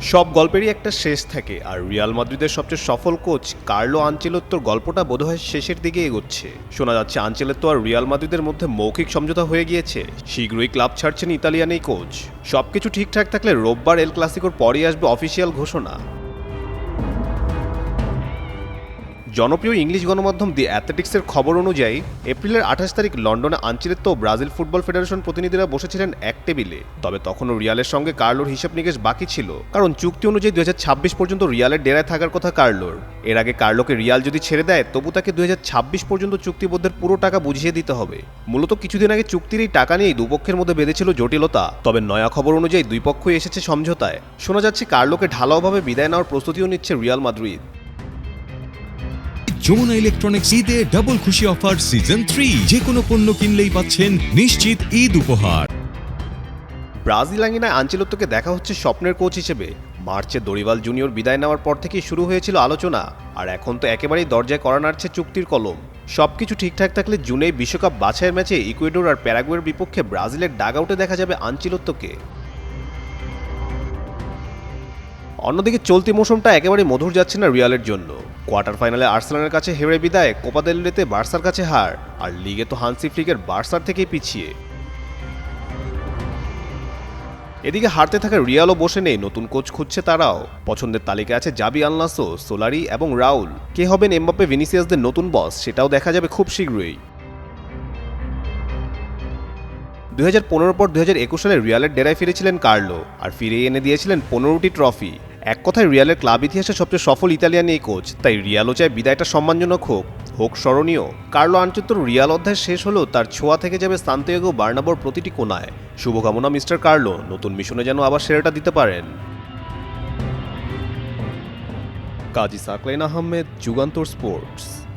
সব গল্পেরই একটা শেষ থাকে, আর রিয়াল মাদ্রিদের সবচেয়ে সফল কোচ কার্লো আঞ্চেলত্তর গল্পটা বোধহয় শেষের দিকে এগোচ্ছে। শোনা যাচ্ছে আঞ্চেলত্ত আর রিয়াল মাদ্রিদের মধ্যে মৌখিক সমঝোতা হয়ে গিয়েছে, শীঘ্রই ক্লাব ছাড়ছেন ইতালিয়ান এই কোচ। সবকিছু ঠিকঠাক থাকলে রোববার এল ক্লাসিকোর পরই আসবে অফিসিয়াল ঘোষণা। জনপ্রিয় ইংলিশ গণমাধ্যম দি অ্যাথলেটিক্সের খবর অনুযায়ী, এপ্রিলের আঠাশ তারিখ লন্ডনে আঞ্চলিক ব্রাজিল ফুটবল ফেডারেশন প্রতিনিধিরা বসেছিলেন এক টেবিলে। তবে তখনও রিয়ালের সঙ্গে কার্লোর হিসাব নিকেশ বাকি ছিল। কারণ চুক্তি অনুযায়ী দুই হাজার ছাব্বিশ পর্যন্ত রিয়ালের ডেরায় থাকার কথা কার্লোর। এর আগে কার্লোকে রিয়াল যদি ছেড়ে দেয়, তবু তাকে দুই হাজার ছাব্বিশ পর্যন্ত চুক্তিবদ্ধের পুরো টাকা বুঝিয়ে দিতে হবে। মূলত কিছুদিন আগে চুক্তির এই টাকা নিয়েই দুপক্ষের মধ্যে বেঁধেছিল জটিলতা। তবে নয়া খবর অনুযায়ী দুই পক্ষই এসেছে সমঝোতায়। শোনা যাচ্ছে কার্লোকে ঢালাওভাবে বিদায় নেওয়ার প্রস্তুতিও নিচ্ছে রিয়াল মাদ্রিদ। যমুনা ইলেকট্রনিক্স ঈদে ডাবল খুশি অফার সিজন থ্রি যে কোনো পণ্য কিনলেই পাচ্ছেন নিশ্চিত ঈদ উপহার। ব্রাজিল আঙ্গিনায় আঞ্চেলোত্তোকে দেখা হচ্ছে স্বপ্নের কোচ হিসেবে। মার্চে দরিবাল জুনিয়র বিদায় নেওয়ার পর থেকেই শুরু হয়েছিল আলোচনা। আর এখন তো একেবারেই দরজায় করা নাড়ছে চুক্তির কলম। সব কিছু ঠিকঠাক থাকলে জুনে বিশ্বকাপ বাছাইয়ের ম্যাচে ইকুয়েডর আর প্যারাগুয়ের বিপক্ষে ব্রাজিলের ডাগ আউটে দেখা যাবে আঞ্চেলোত্তোকে অন্যদিকে চলতি মৌসুমটা একেবারে মধুর যাচ্ছে না রিয়ালের জন্য। কোয়ার্টার ফাইনালে আর্সেনালের কাছে হেরে বিদায়, কোপা দেল বার্সার কাছে হার, আর লিগে তো হানসি ফ্লিকের বার্সার থেকেই পিছিয়ে। এদিকে হারতে থাকা রিয়ালও বসে নেই, নতুন কোচ খুঁজছে তারাও। পছন্দের তালিকায় আছে জাবি আলনাসো, সোলারি এবং রাউল। কে হবেন এমবাপ্পে ভিনিসিয়াসদের নতুন বস, সেটাও দেখা যাবে খুব শীঘ্রই। দুই হাজার পনেরো পর দু হাজার একুশ সালে রিয়ালের ডেরায় ফিরেছিলেন কার্লো, আর ফিরিয়ে এনে দিয়েছিলেন পনেরোটি ট্রফি। এক কথায় রিয়ালের ক্লাব ইতিহাসে সবচেয়ে সফল ইতালিয়ান এই কোচ। তাই রিয়ালও চায় বিদায়টা সম্মানজনক হোক হোক স্মরণীয়। কার্লো আনচত্তর রিয়াল অধ্যায় শেষ হলেও তার ছোঁয়া থেকে যাবে সান্তিয়াগো বার্নাবর প্রতিটি কোনায় শুভকামনা মিস্টার কার্লো, নতুন মিশনে যেন আবার সেরাটা দিতে পারেন। কাজী সাকলাইন আহমেদ, যুগান্তর স্পোর্টস।